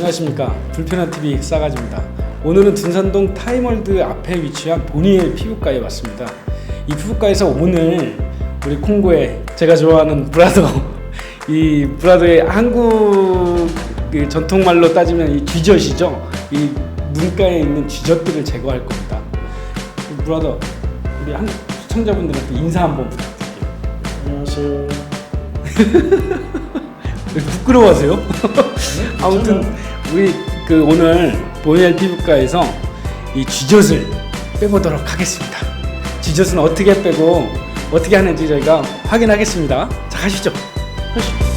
안녕하십니까 불편한 TV 싸가지입니다. 오늘은 둔산동 타이멀드 앞에 위치한 보니엘 피부과에 왔습니다. 이 피부과에서 오늘 우리 콩고의 제가 좋아하는 브라더 이 브라더의 한국 그 전통말로 따지면 이 쥐젖이죠. 이 눈가에 있는 쥐젖들을 제거할 겁니다. 브라더 우리 한국 시청자분들한테 인사 한번 부탁드릴게요. 안녕하세요. 왜 부끄러워하세요? 아무튼 우리 그 오늘 보이엘 피부과에서 이 쥐젖을 빼보도록 하겠습니다. 쥐젖은 어떻게 빼고 어떻게 하는지 저희가 확인하겠습니다. 자 가시죠. 가시죠.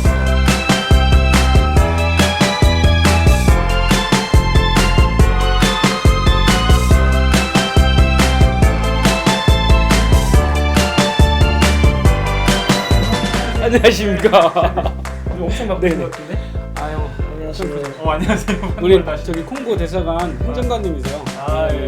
안녕하십니까. 엄청 바쁜 네네. 것 같은데? 아유, 안녕하세요. 어 안녕하세요. 우리 저기 콩고 대사관 행정관님이세요. 아 예.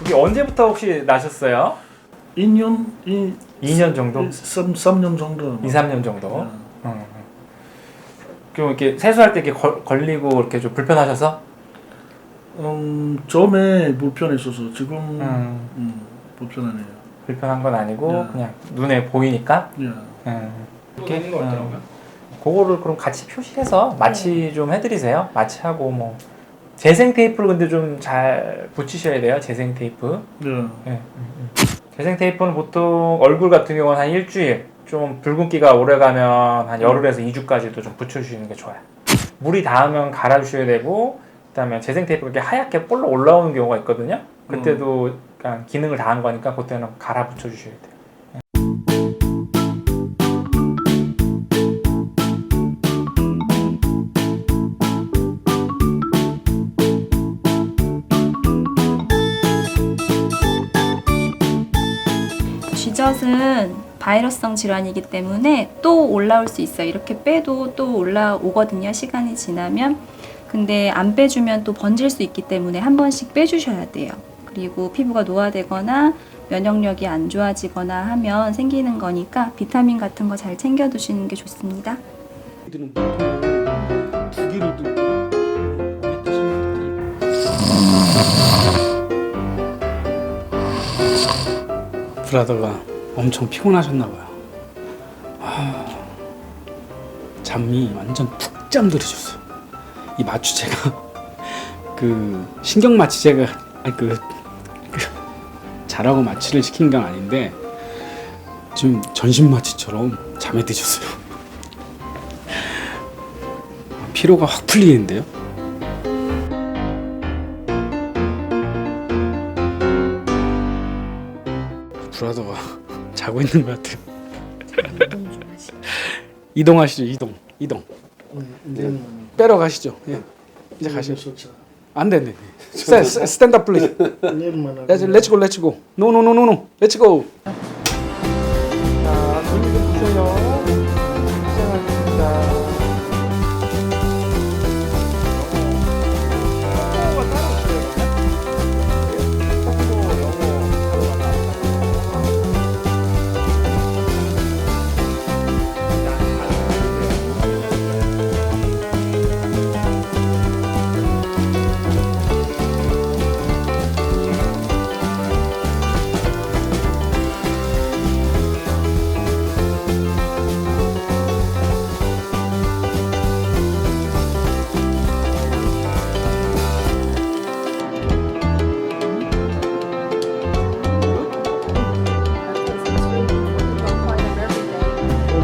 여기 언제부터 혹시 나셨어요? 2년, 이, 2년 정도? 3, 3년 정도. 2, 3년 정도. 네. 어. 좀 이렇게 세수할 때 이렇게 걸, 걸리고 이렇게 좀 불편하셔서? 음, 처음에 불편했어서 지금 음. 음, 불편하네요. 불편한 건 아니고 네. 그냥 눈에 보이니까. 예. 음. 이렇게 있는 같더라고요. 그거를 그럼 같이 표시해서 마취 좀 해드리세요. 마취하고 뭐 재생 테이프를 근데 좀 잘 붙이셔야 돼요. 재생 테이프. 예. 예. 재생 테이프는 보통 얼굴 같은 경우는 한 일주일, 좀 붉은기가 오래가면 한 열흘에서 2주까지도 좀 붙여주시는 게 좋아요. 물이 닿으면 갈아주셔야 되고, 그다음에 재생 테이프가 이렇게 하얗게 볼록 올라오는 경우가 있거든요. 그때도 그냥 기능을 다 한 거니까 그때는 갈아 붙여 주셔야 돼요. 쥐젖은 바이러스성 질환이기 때문에 또 올라올 수 있어요. 이렇게 빼도 또 올라오거든요. 시간이 지나면. 근데 안 빼주면 또 번질 수 있기 때문에 한 번씩 빼주셔야 돼요. 그리고 피부가 노화되거나 면역력이 안 좋아지거나 하면 생기는 거니까 비타민 같은 거 잘 챙겨 두시는 게 좋습니다. 이들은 보통 두 개를 들고 브라더가 엄청 피곤하셨나 봐요. 아, 잠이 완전 푹 잠들으셨어요. 이 마취제가 그 신경 마취제가 아니 그, 그 자라고 마취를 시킨 건 아닌데 지금 전신 마취처럼 잠에 드셨어요. 피로가 확 풀리는데요. 브라더가 자고 있는 것 같아요. 이동하시죠, 이동, 이동. 음, 빼러 가시죠. 예. 이제 가시죠. 좋죠. 안 돼, 네. 스- 스- 스탠드 플리즈. 내일만 하고. 렛츠 렛츠 고, 렛츠 고. 노, 노, 노, 노, 노. 렛츠 고.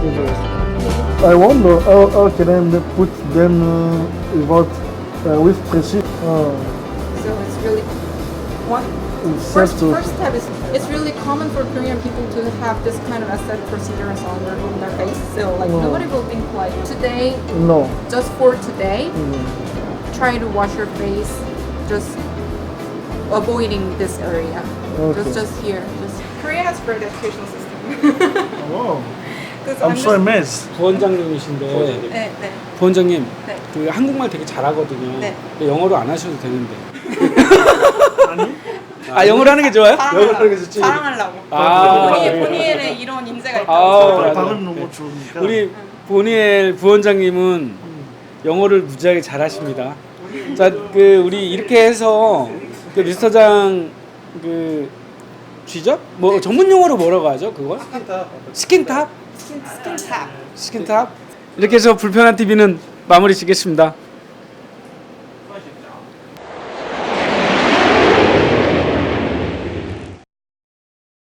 I wonder how, how can I put them uh, without uh, with precision. Uh, So it's really one it's first to- first step is it's really common for Korean people to have this kind of aesthetic procedures on their on their face. So like Oh. nobody will think like today no. just for today Mm. try to wash your face just avoiding this area. Okay. Just just here. Just Korea has great education system. I'm so amazed. 부원장님이신데 네, 네. 부원장님 네. 그 한국말 되게 잘하거든요. 네. 영어로 안 하셔도 되는데. 아니? 아 영어로 하는 게 좋아요? 영어로 하는 게 좋지. 자랑하려고. 아, 그래요? 보니엘에 이런 인재가 있다고. 아, 맞아. 발음 너무 좋으니까. 우리 보니엘 부원장님은 영어를 무지하게 잘하십니다. 자, 그 우리 이렇게 해서 그 미스터장 그 쥐죠? 뭐 전문 용어로 뭐라고 하죠? 그거? 스킨탑? 스킨, 스킨탑. 스킨탑? 이렇게 해서 불편한 TV는 마무리 짓겠습니다.